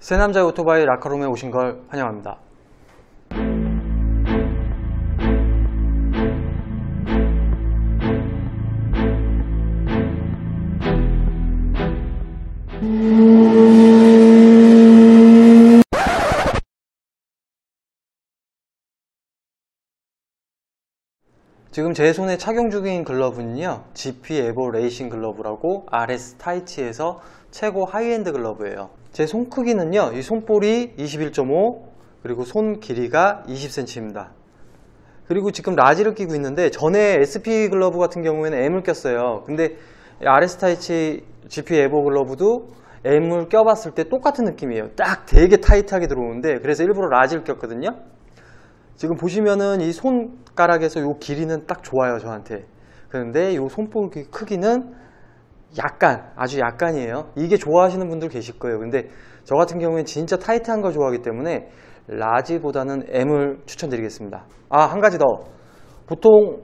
새남자 오토바이 라카룸에 오신 걸 환영합니다. 지금 제 손에 착용 중인 글러브는요 GP 에보 레이싱 글러브라고 RS 타이치에서 최고 하이엔드 글러브예요. 제 손 크기는요 이 손볼이 21.5 그리고 손 길이가 20cm입니다. 그리고 지금 라지를 끼고 있는데 전에 SP 글러브 같은 경우에는 M을 꼈어요. 근데 RS 타이치 GP 에보 글러브도 M을 껴봤을 때 똑같은 느낌이에요. 딱 되게 타이트하게 들어오는데 그래서 일부러 라지를 꼈거든요 지금 보시면은 이 손가락에서 요 길이는 딱 좋아요 저한테. 그런데 요 손볼 크기는 약간 아주 약간이에요. 이게 좋아하시는 분들 계실 거예요. 근데 저 같은 경우엔 진짜 타이트한 걸 좋아하기 때문에 라지보다는 M을 추천드리겠습니다. 아 한 가지 더. 보통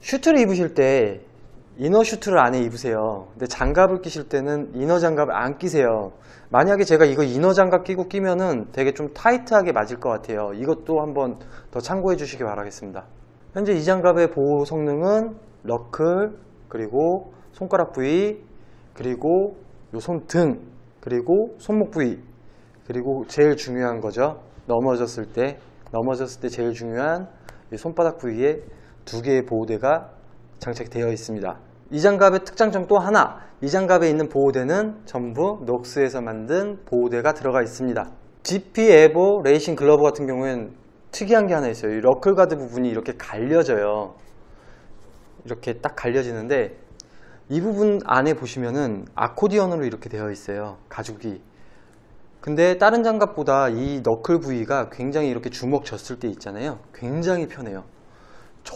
슈트를 입으실 때 이너 슈트를 안에 입으세요. 근데 장갑을 끼실 때는 이너 장갑을 안 끼세요. 만약에 제가 이거 이너 장갑 끼고 끼면은 되게 좀 타이트하게 맞을 것 같아요. 이것도 한번 더 참고해 주시기 바라겠습니다. 현재 이 장갑의 보호 성능은 너클 그리고 손가락 부위 그리고 요 손등 그리고 손목 부위. 그리고 제일 중요한 거죠. 넘어졌을 때 넘어졌을 때 제일 중요한 이 손바닥 부위에 두 개의 보호대가 장착되어 있습니다 이 장갑의 특장점 또 하나 이 장갑에 있는 보호대는 전부 녹스에서 만든 보호대가 들어가 있습니다. GP 에보 레이싱 글러브 같은 경우에는 특이한 게 하나 있어요. 이 러클 가드 부분이 이렇게 갈려져요. 이렇게 딱 갈려지는데 이 부분 안에 보시면은 아코디언으로 이렇게 되어 있어요 가죽이. 근데 다른 장갑보다 이 너클 부위가 굉장히 이렇게 주먹 졌을 때 있잖아요. 굉장히 편해요. 저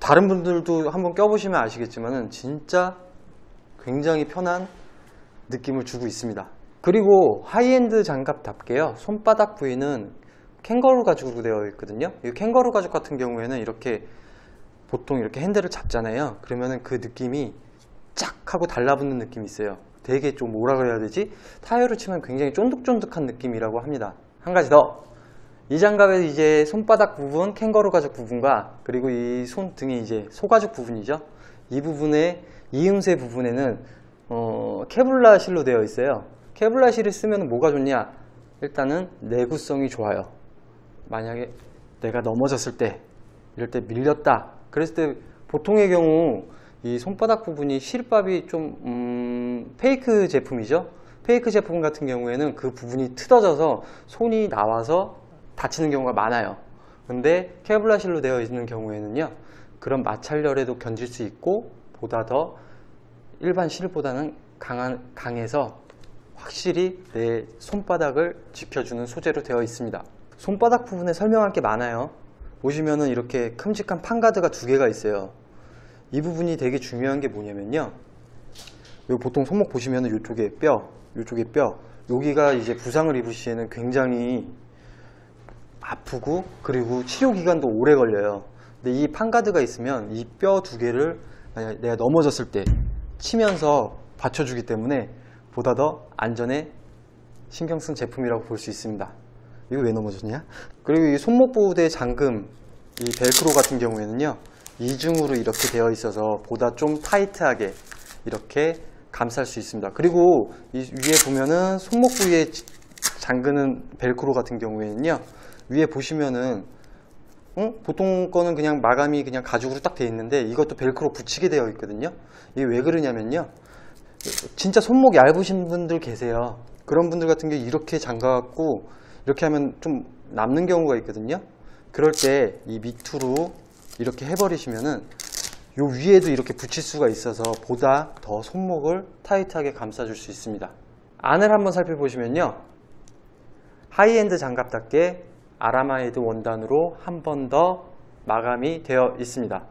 다른 분들도 한번 껴보시면 아시겠지만은 진짜 굉장히 편한 느낌을 주고 있습니다. 그리고 하이엔드 장갑답게요 손바닥 부위는 캥거루 가죽으로 되어 있거든요. 이 캥거루 가죽 같은 경우에는 이렇게 보통 이렇게 핸들을 잡잖아요. 그러면은 그 느낌이 쫙 하고 달라붙는 느낌이 있어요. 되게 좀 뭐라 그래야 되지? 타이어를 치면 굉장히 쫀득쫀득한 느낌이라고 합니다. 한 가지 더 이 장갑의 이제 손바닥 부분, 캥거루 가죽 부분과 그리고 이 손등이 이제 소가죽 부분이죠. 이 부분에 이음새 부분에는 어, 케블라 실로 되어 있어요. 케블라 실을 쓰면 뭐가 좋냐? 일단은 내구성이 좋아요. 만약에 내가 넘어졌을 때, 이럴 때 밀렸다. 그랬을 때 보통의 경우 이 손바닥 부분이 실밥이 좀 음, 페이크 제품이죠. 페이크 제품 같은 경우에는 그 부분이 틀어져서 손이 나와서 다치는 경우가 많아요. 근데 케블라실로 되어 있는 경우에는요 그런 마찰열에도 견딜 수 있고 보다 더 일반 실보다는 강한, 강해서 확실히 내 손바닥을 지켜주는 소재로 되어 있습니다. 손바닥 부분에 설명할 게 많아요. 보시면은 이렇게 큼직한 판가드가 두 개가 있어요. 이 부분이 되게 중요한 게 뭐냐면요 요 보통 손목 보시면은 이쪽에 뼈 이쪽에 뼈 여기가 이제 부상을 입을 시에는 굉장히 아프고 그리고 치료 기간도 오래 걸려요. 근데 이 판가드가 있으면 이 뼈 두 개를 내가 넘어졌을 때 치면서 받쳐주기 때문에 보다 더 안전에 신경 쓴 제품이라고 볼 수 있습니다. 이거 왜 넘어졌냐? 그리고 이 손목 보호대 잠금 이 벨크로 같은 경우에는요 이중으로 이렇게 되어 있어서 보다 좀 타이트하게 이렇게 감쌀 수 있습니다. 그리고 이 위에 보면은 손목 부위에 잠그는 벨크로 같은 경우에는요 위에 보시면은 어? 보통 거는 그냥 마감이 그냥 가죽으로 딱 되어 있는데 이것도 벨크로 붙이게 되어 있거든요. 이게 왜 그러냐면요. 진짜 손목 얇으신 분들 계세요. 그런 분들 같은 경우 이렇게 잠가 갖고 이렇게 하면 좀 남는 경우가 있거든요. 그럴 때 이 밑으로 이렇게 해버리시면은 요 위에도 이렇게 붙일 수가 있어서 보다 더 손목을 타이트하게 감싸줄 수 있습니다. 안을 한번 살펴보시면요. 하이엔드 장갑답게 아라마이드 원단으로 한 번 더 마감이 되어 있습니다